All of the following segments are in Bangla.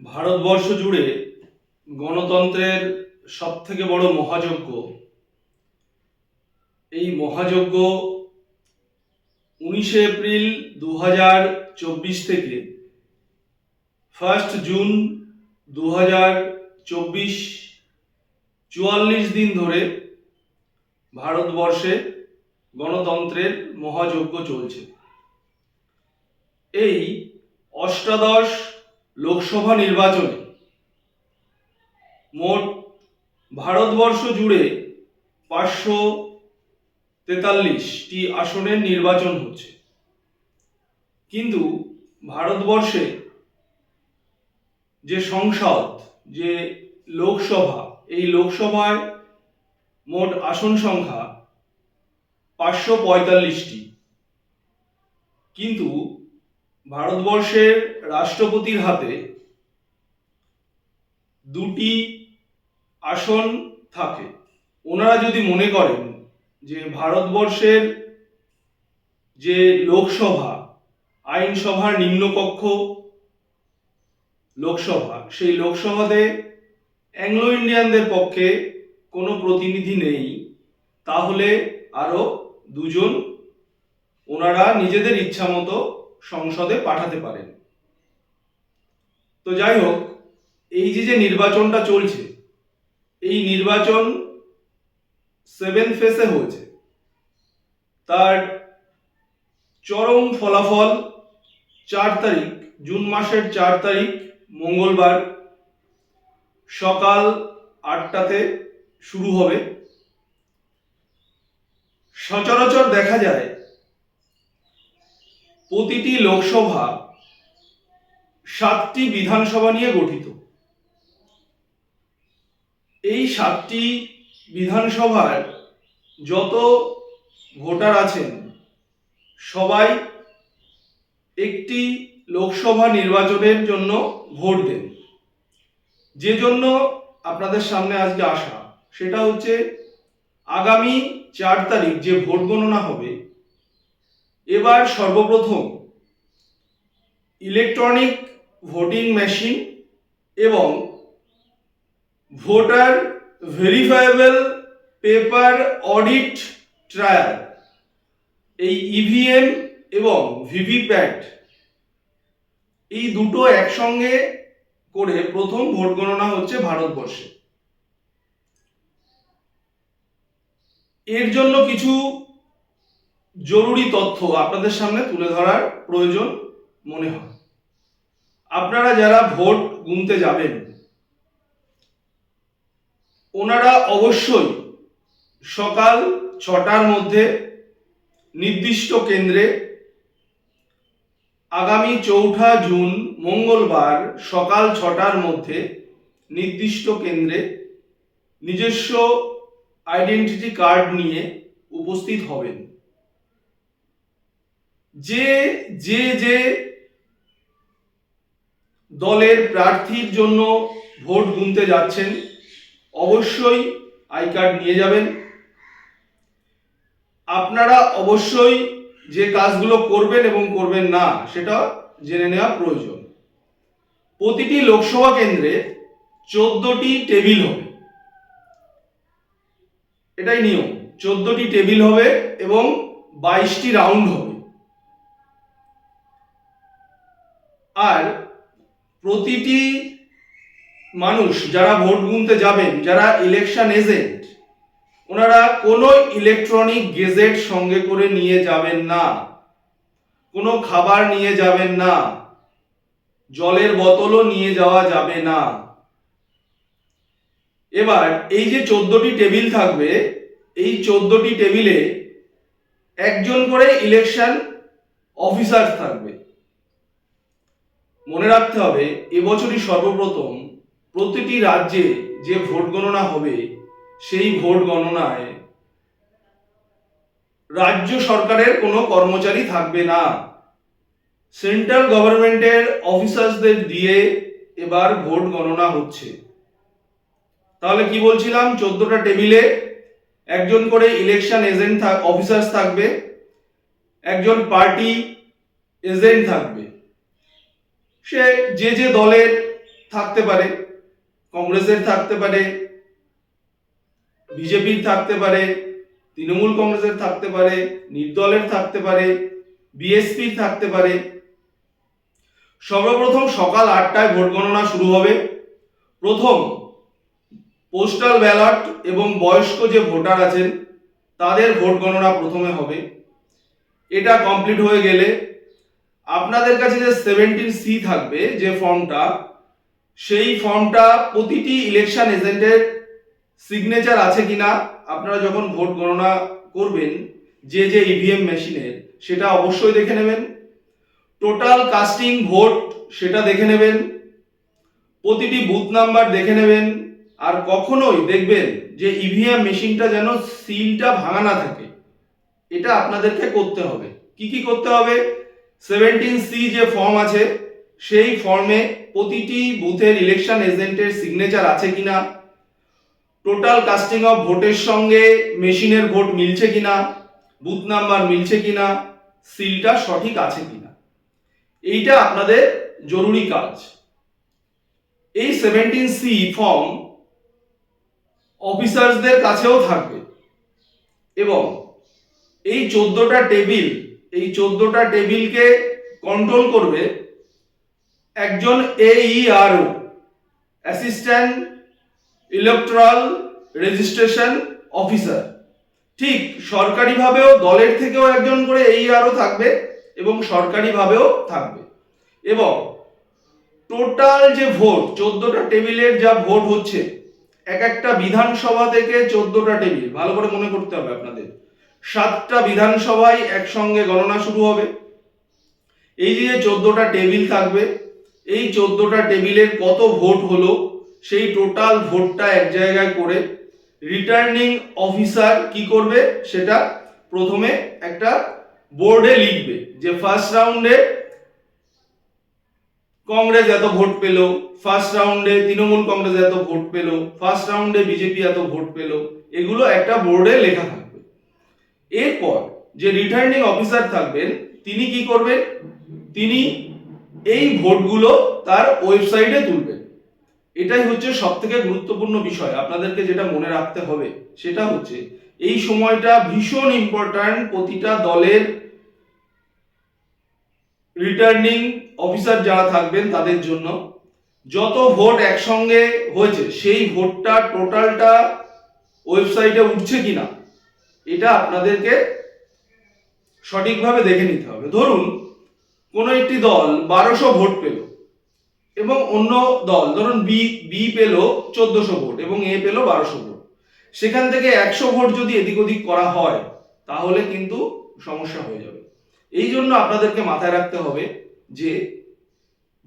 ভারতবর্ষ জুড়ে গণতন্ত্রের সব থেকে বড় মহাযজ্ঞ। এই মহাযজ্ঞ উনিশে এপ্রিল দু হাজার চব্বিশ থেকে ফার্স্ট জুন দু হাজার চব্বিশ, চুয়াল্লিশ দিন ধরে ভারতবর্ষে গণতন্ত্রের মহাযজ্ঞ চলছে। এই অষ্টাদশ লোকসভা নির্বাচনে মোট ভারতবর্ষ জুড়ে পাঁচশো তেতাল্লিশটি আসনের নির্বাচন হচ্ছে। কিন্তু ভারতবর্ষে যে সংসদ, যে লোকসভা, এই লোকসভায় মোট আসন সংখ্যা পাঁচশো পঁয়তাল্লিশটি। কিন্তু ভারতবর্ষের রাষ্ট্রপতির হাতে দুটি আসন থাকে। ওনারা যদি মনে করেন যে ভারতবর্ষের যে লোকসভা, আইনসভার নিম্নকক্ষ লোকসভা, সেই লোকসভাতে অ্যাংলো ইন্ডিয়ানদের পক্ষে কোনো প্রতিনিধি নেই, তাহলে আরও দুজন ওনারা নিজেদের ইচ্ছা মতো সংসদে পাঠাতে পারেন। তো যাই হোক, এই যে যে নির্বাচনটা চলছে, এই নির্বাচন সেভেন ফেসে হয়েছে। তার চরম ফলাফল চার তারিখ, জুন মাসের চার তারিখ, মঙ্গলবার সকাল আটটাতে শুরু হবে। সচরাচর দেখা যায় প্রতিটি লোকসভা সাতটি বিধানসভা নিয়ে গঠিত। এই সাতটি বিধানসভার যত ভোটার আছেন, সবাই একটি লোকসভা নির্বাচনের জন্য ভোট দেন। যে জন্য আপনাদের সামনে আজকে আসা, সেটা হচ্ছে আগামী চার তারিখ যে ভোট গণনা হবে এবার সর্বপ্রথম ইলেকট্রনিক ভোটিং মেশিন এবং voter verifiable paper audit trail এই ইভিএম এবং ভিভিপ্যাট এই দুটো একসঙ্গে করে প্রথম ভোট গণনা হচ্ছে ভারতবর্ষে। এর জন্য কিছু জরুরি তথ্য আপনাদের সামনে তুলে ধরার প্রয়োজন মনে হয়। আপনারা যারা ভোট গুনতে যাবেন, ওনারা অবশ্যই সকাল ছটার মধ্যে নির্দিষ্ট কেন্দ্রে আগামী চৌঠা জুন মঙ্গলবার সকাল ছটার মধ্যে নির্দিষ্ট কেন্দ্রে নিজস্ব আইডেন্টিটি কার্ড নিয়ে উপস্থিত হবেন। যে যে যে দলের প্রার্থীর জন্য ভোট গুনতে যাচ্ছেন, অবশ্যই আই কার্ড নিয়ে যাবেন। আপনারা অবশ্যই যে কাজগুলো করবেন এবং করবেন না, সেটা জেনে নেওয়া প্রয়োজন। প্রতিটি লোকসভা কেন্দ্রে চোদ্দটি টেবিল হবে। এটাই নিয়ম। চোদ্দটি টেবিল হবে এবং বাইশটি রাউন্ড হবে। আর প্রতিটি মানুষ যারা ভোট গুনতে যাবেন, যারা ইলেকশন এজেন্ট ওনারা কোনো ইলেকট্রনিক গেজেট সঙ্গে করে নিয়ে যাবেন না। কোনো খাবার নিয়ে যাবেন না। জলের বোতলও নিয়ে যাওয়া যাবে না। এবার এই যে চোদ্দটি টেবিল থাকবে, এই চোদ্দটি টেবিলে একজন করে ইলেকশন অফিসার থাকবে। মনে রাখতে হবে, এবছরই সর্বপ্রথম প্রতিটি রাজ্যে যে ভোট গণনা হবে, সেই ভোট গণনায় রাজ্য সরকারের কোনো কর্মচারী থাকবে না। সেন্ট্রাল গভর্নমেন্টের অফিসার্সদের দিয়ে এবার ভোট গণনা হচ্ছে। তাহলে কি বলছিলাম? চোদ্দটা টেবিলে একজন করে ইলেকশন এজেন্ট অফিসার্স থাকবে, একজন পার্টি এজেন্ট থাকবে। সে যে যে দলের থাকতে পারে, কংগ্রেসের থাকতে পারে, বিজেপির থাকতে পারে, তৃণমূল কংগ্রেসের থাকতে পারে, নির্দলের থাকতে পারে, বিএসপির থাকতে পারে, সর্বপ্রথম সকাল আটটায় ভোট গণনা শুরু হবে। প্রথম পোস্টাল ব্যালট এবং বয়স্ক যে ভোটার আছেন, তাদের ভোট গণনা প্রথমে হবে। এটা কমপ্লিট হয়ে গেলে আপনাদের কাছে যে সেভেন্টিন সি থাকবে, যে ফর্মটা সেই ফর্মটা প্রতিটি ইলেকশন এজেন্টের সিগনেচার আছে কিনা, আপনারা যখন ভোট গণনা করবেন, যে যে ইভিএম মেশিনের সেটা অবশ্যই দেখে নেবেন। টোটাল কাস্টিং ভোট সেটা দেখে নেবেন। প্রতিটি বুথ নাম্বার দেখে নেবেন। আর কখনোই দেখবেন যে ইভিএম মেশিনটা যেন সিলটা ভাঙা না থাকে। এটা আপনাদেরকে করতে হবে। কি কি করতে হবে? সেভেন্টিন সি যে ফর্ম আছে, সেই ফর্মে প্রতিটি বুথের ইলেকশন এজেন্টের সিগনেচার আছে কিনা? টোটাল কাস্টিং অফ ভোটের সঙ্গে মেশিনের ভোট মিলছে কিনা? বুথ নাম্বার মিলছে কিনা? সিলটা সঠিক আছে কিনা? এইটা আপনাদের জরুরি কাজ। এই সেভেন্টিন সি ফর্ম অফিসার্সদের কাছেও থাকবে। এবং এই চোদ্দটা টেবিল এই চোদ্দটা টেবিলকে কন্ট্রোল করবে একজন ARO assistant electoral registration officer ঠিক সরকারিভাবেও দলের থেকেও একজন করে এইআরও থাকবে এবং সরকারিভাবেও থাকবে। এবং টোটাল যে ভোট, চোদ্দটা টেবিলের যা ভোট হচ্ছে, এক একটা বিধানসভা থেকে চোদ্দটা টেবিল, ভালো করে মনে করতে হবে আপনাদের। সাতটা বিধানসভায় একসঙ্গে গণনা শুরু হবে। এই যে চোদ্দটা টেবিল থাকবে, এই চোদ্দটা টেবিলের কত ভোট হলো, সেই টোটাল ভোটটা এক জায়গায় করে রিটার্নিং অফিসার কি করবে, সেটা প্রথমে একটা বোর্ডে লিখবে যে ফার্স্ট রাউন্ডে কংগ্রেস এত ভোট পেল ফার্স্ট রাউন্ডে তৃণমূল কংগ্রেস এত ভোট পেল ফার্স্ট রাউন্ডে বিজেপি এত ভোট পেল, এগুলো একটা বোর্ডে লেখা থাকবে। এরপর যে রিটার্নিং অফিসার থাকবেন, তিনি কি করবেন? তিনি এই ভোটগুলো তার ওয়েবসাইটে তুলবেন। এটাই হচ্ছে সব থেকে গুরুত্বপূর্ণ বিষয়। আপনাদেরকে যেটা মনে রাখতে হবে, সেটা হচ্ছে এই সময়টা ভীষণ ইম্পর্ট্যান্ট প্রতিটা দলের রিটার্নিং অফিসার যারা থাকবেন তাদের জন্য। যত ভোট একসঙ্গে হয়েছে, সেই ভোটটা টোটালটা ওয়েবসাইটে উঠছে কিনা এটা আপনাদেরকে সঠিকভাবে দেখে নিতে হবে। ধরুন, কোনো একটি দল বারোশো ভোট পেল এবং অন্য দল, ধরুন বি বি পেল চোদ্দশো ভোট এবং এ পেল বারোশো ভোট। সেখান থেকে একশো ভোট যদি এদিক ওদিক করা হয়, তাহলে কিন্তু সমস্যা হয়ে যাবে। এই জন্য আপনাদেরকে মাথায় রাখতে হবে যে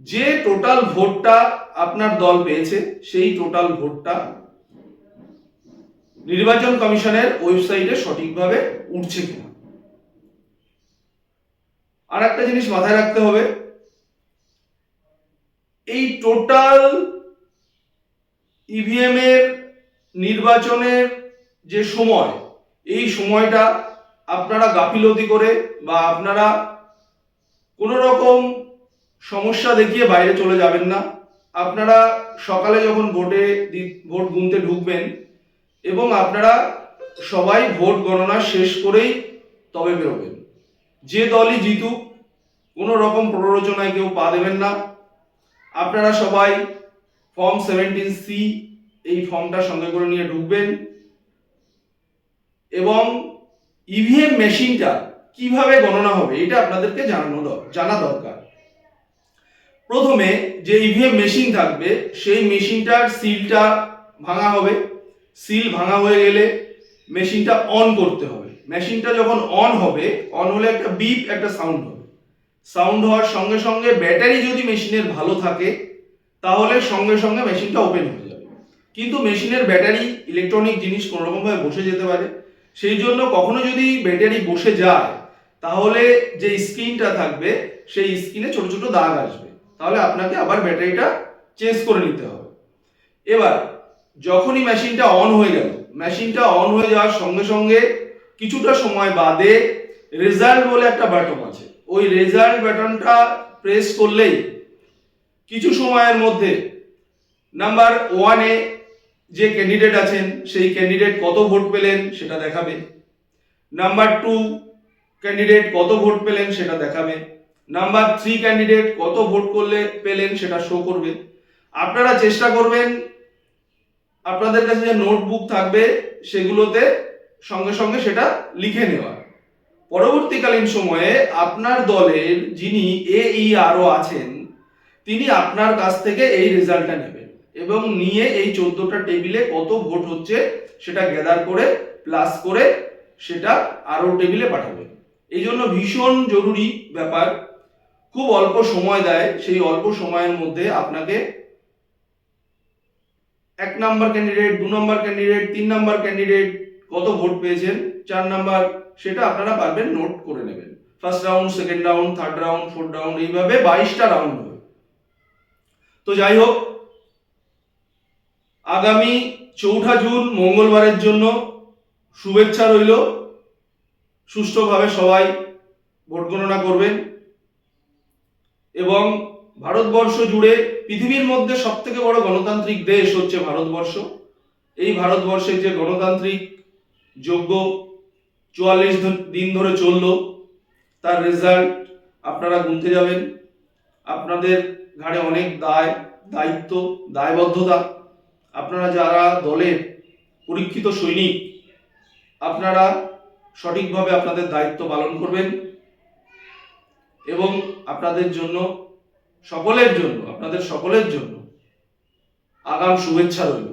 যে টোটাল ভোটটা আপনার দল পেয়েছে, সেই টোটাল ভোটটা নির্বাচন কমিশনের ওয়েবসাইটে সঠিকভাবে উঠছে কিনা। আর একটা জিনিস মাথায় রাখতে হবে, এই টোটাল ইভিএম এর নির্বাচনের যে সময়, এই সময়টা আপনারা গাফিলতি করে বা আপনারা কোনো রকম সমস্যা দেখিয়ে বাইরে চলে যাবেন না। আপনারা সকালে যখন ভোটে ভোট গুনতে ঢুকবেন এবং আপনারা সবাই ভোট গণনা শেষ করেই তবে বেরোবেন। যে দলই জিতুক, কোনো রকম প্ররোচনায় কেউ পা দেবেন না। আপনারা সবাই ফর্ম সেভেন্টিন সি এই ফর্মটা সঙ্গে করে নিয়ে ঢুকবেন। এবং ইভিএম মেশিনটা কীভাবে গণনা হবে, এটা আপনাদেরকে জানানো জানা দরকার। প্রথমে যে ইভিএম মেশিন থাকবে, সেই মেশিনটার সিলটা ভাঙা হবে। সিল ভাঙা হয়ে গেলে মেশিনটা অন করতে হবে। মেশিনটা যখন অন হবে, অন হলে একটা বিপ, একটা সাউন্ড হবে। সাউন্ড হওয়ার সঙ্গে সঙ্গে ব্যাটারি যদি মেশিনের ভালো থাকে, তাহলে সঙ্গে সঙ্গে মেশিনটা ওপেন হয়ে যাবে। কিন্তু মেশিনের ব্যাটারি, ইলেকট্রনিক জিনিস কোনো রকমভাবে বসে যেতে পারে। সেই জন্য কখনো যদি ব্যাটারি বসে যায়, তাহলে যে স্ক্রিনটা থাকবে, সেই স্ক্রিনে ছোট ছোট দাগ আসবে। তাহলে আপনাকে আবার ব্যাটারিটা চেঞ্জ করে নিতে হবে। এবার যখনই মেশিনটা অন হয়ে গেল, মেশিনটা অন হয়ে যাওয়ার সঙ্গে সঙ্গে কিছুটা সময় বাদে রেজাল্ট বলে একটা বাটন আছে। ওই রেজাল্ট বাটনটা প্রেস করলেই কিছু সময়ের মধ্যে নাম্বার ওয়ানে যে ক্যান্ডিডেট আছেন, সেই ক্যান্ডিডেট কত ভোট পেলেন সেটা দেখাবে। নাম্বার টু ক্যান্ডিডেট কত ভোট পেলেন সেটা দেখাবে। নাম্বার থ্রি ক্যান্ডিডেট কত ভোট করলে, পেলেন সেটা শো করবে। আপনারা চেষ্টা করবেন আপনাদের কাছে যে নোটবুক থাকবে, সেগুলোতে সঙ্গে সঙ্গে সেটা লিখে নেওয়া। পরবর্তীকালীন সময়ে আপনার দলের যিনি এ ই আরও আছেন, তিনি আপনার কাছ থেকে এই রেজাল্টটা নেবেন এবং নিয়ে এই চোদ্দটা টেবিলে কত ভোট হচ্ছে সেটা গ্যাদার করে, প্লাস করে সেটা আরও টেবিলে পাঠাবেন। এই জন্য ভীষণ জরুরি ব্যাপার। খুব অল্প সময় দেয়, সেই অল্প সময়ের মধ্যে আপনাকে এক নাম্বার ক্যান্ডিডেট দু নম্বর ক্যান্ডিডেট তিন নাম্বার ক্যান্ডিডেট কত ভোট পেয়েছেন? চার নাম্বার, সেটা আপনারা পারবেন নোট করে নেবেন। First round second round third round fourth round এইভাবে বাইশটা রাউন্ড হবে তো যাই হোক, আগামী চৌঠা জুন, মঙ্গলবারের জন্য শুভেচ্ছা রইল। সুষ্ঠুভাবে সবাই ভোট গণনা করবেন। এবং ভারতবর্ষ জুড়ে পৃথিবীর মধ্যে সব থেকে বড় গণতান্ত্রিক দেশ হচ্ছে ভারতবর্ষ। এই ভারতবর্ষের যে গণতান্ত্রিক যোগ্য চুয়াল্লিশ দিন ধরে চলল, তার রেজাল্ট আপনারা গুনতে যাবেন। আপনাদের ঘাড়ে অনেক দায়, দায়িত্ব, দায়বদ্ধতা। আপনারা যারা দলের পরীক্ষিত সৈনিক, আপনারা সঠিকভাবে আপনাদের দায়িত্ব পালন করবেন এবং আপনাদের জন্য সকলের জন্য আপনাদের সকলের জন্য আগাম শুভেচ্ছা রইল।